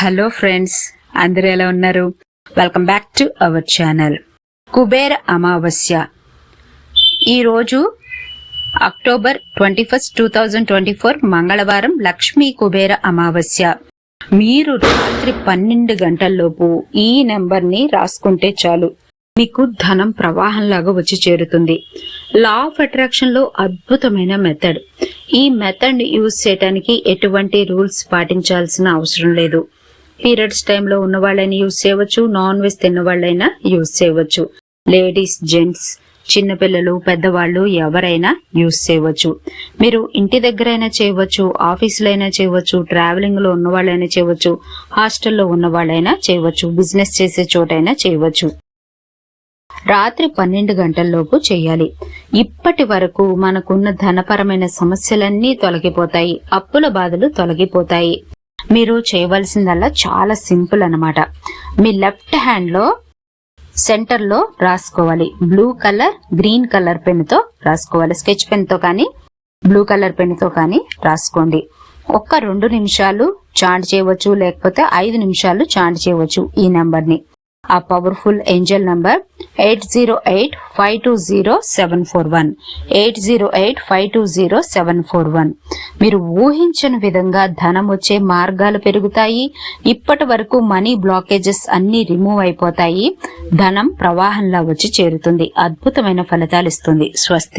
Hello friends అందరూ ఎలా ఉన్నారు? Welcome back to our channel Kubera అమావాస్య. ఈరోజు October twenty first two thousand twenty four మంగళవారం లక్ష్మీ కుబేర అమావాస్య. మీరు రాత్రి పన్నెండు గంటల్లోపు ఈ నెంబర్ని రాసుకుంటే చాలు. మీకు ధనం ప్రవాహంలాగా వచ్చి చేరుతుంది. లా ఆఫ్ అట్రాక్షన్లో అద్భుతమైన మెథడ్ ఈ మెథడ్ యూజ్ చేయడానికి ఎటువంటి రూల్స్ పాటించాల్సిన అవసరం లేదు. పీరియడ్స్ టైంలో ఉన్న వాళ్ళైనా యూజ్ చేయవచ్చు నాన్ వెజ్ తిన్న వాళ్ళైనా యూజ్ చేయవచ్చు. లేడీస్ జెంట్స్ చిన్నపిల్లలు పెద్దవాళ్ళు ఎవరైనా యూజ్ చేయవచ్చు. మీరు ఇంటి దగ్గర అయినా చేయవచ్చు ఆఫీసులో అయినా చేయవచ్చు ట్రావెలింగ్లో ఉన్న వాళ్ళైనా చేయవచ్చు హాస్టల్లో ఉన్న వాళ్ళైనా చేయవచ్చు బిజినెస్ చేసే చోటైనా చేయవచ్చు. రాత్రి పన్నెండు గంటల్లోపు చేయాలి. ఇప్పటి వరకు మనకున్న ధనపరమైన సమస్యలన్నీ తొలగిపోతాయి అప్పుల బాధలు తొలగిపోతాయి. మీరు చేయవలసిందల్లా చాలా సింపుల్ అన్నమాట. మీ లెఫ్ట్ హ్యాండ్లో సెంటర్లో రాసుకోవాలి. బ్లూ కలర్ గ్రీన్ కలర్ పెన్తో రాసుకోవాలి. స్కెచ్ పెన్తో కానీ బ్లూ కలర్ పెన్తో కానీ రాసుకోండి. ఒక్క రెండు నిమిషాలు చాంట్ చేయవచ్చు లేకపోతే ఐదు నిమిషాలు చాంట్ చేయవచ్చు ఈ నెంబర్ని ఆ powerful angel number eight zero eight five two zero seven four one eight zero eight five two zero seven four one మీరు ఊహించని విధంగా ధనం వచ్చే మార్గాలు పెరుగుతాయి. ఇప్పటి వరకు మనీ బ్లాకేజెస్ అన్ని రిమూవ్ అయిపోతాయి. ధనం ప్రవాహంలా వచ్చి చేరుతుంది. అద్భుతమైన ఫలితాలు ఇస్తుంది. స్వస్తి